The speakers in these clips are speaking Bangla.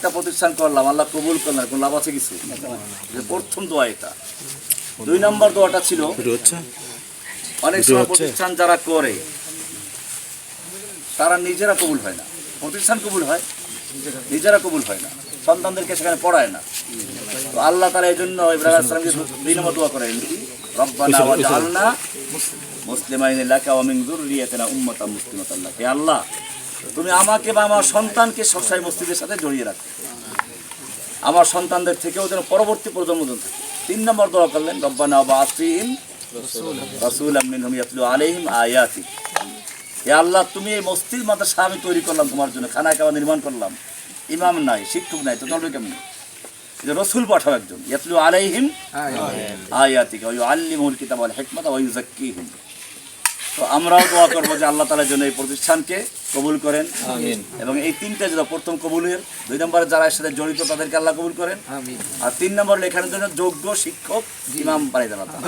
একটা প্রতিষ্ঠান করলাম আল্লাহ কবুল করলাম কোন লাভ আছে কিছু? প্রথম দোয়া এটা। দুই নম্বর দোয়াটা ছিল অনেক সময় প্রতিষ্ঠান যারা করে তারা নিজেরা কবুল হয় না। প্রতিষ্ঠান কবুল হয় নিজেরা কবুল হয় না। সন্তানদেরকে সেখানে পড়ায় না। তো আল্লাহ তারা এই জন্য ইব্রাহিম আসলামকে দুই নম্বর দোয়া করেন কি? রব্বানা ওয়া জাআলনা মুসলিমাইন লাকা ওয়া মিন যুররিয়াতিনা উম্মাতান মুসলিমাতান লাক। আল্লাহ তুমি আমাকে বা আমার সন্তানকে সবসময় মসজিদের সাথে জড়িয়ে রাখো। আমার সন্তানদের থেকেও যেন পরবর্তী প্রজন্ম তিন নম্বর দোয়া করলেন, রব্বানা বা আসিম আয়াতি। হে আল্লাহ, তুমি এই মসজিদ মাদ্রাসা আমি তৈরি করলাম তোমার জন্য। খানা খাওয়া নির্মাণ করলাম। ইমাম নাই, শিক্ষক নাই, তো কেমন? রসুল পাঠাও একজন, ইয়াতলু আলাইহিম আয়াতিকা ওই আল্লিমুল কিতাব আল হিকমাত ওয়া ইউযাক্কিহিম। তো আমরাও দোয়া করব যে আল্লাহ তাআলা জন্য এই প্রতিষ্ঠানকে কবুল করেন। এবং এই তিনটা যেটা প্রথম কবুলের দুই নম্বরে যারা এর সাথে জড়িত তাদেরকে আল্লাহ কবুল করেন। আর তিন নম্বর লেখানোর জন্য যোগ্য শিক্ষক ইমাম দেন আল্লাহ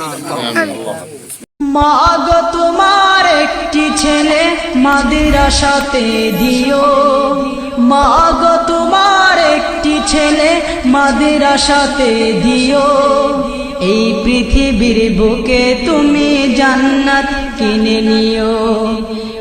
মাগো তোমার একটি ছেলে মাদ্রাসাতে দিও। মাগো তোমার একটি ছেলে মাদ্রাসাতে দিও। এই পৃথিবীর বুকে তুমি জান্নাত কিনে নিও।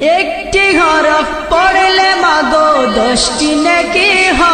একটি হরফ পড়লে মাগো দশটি নাকি হয়?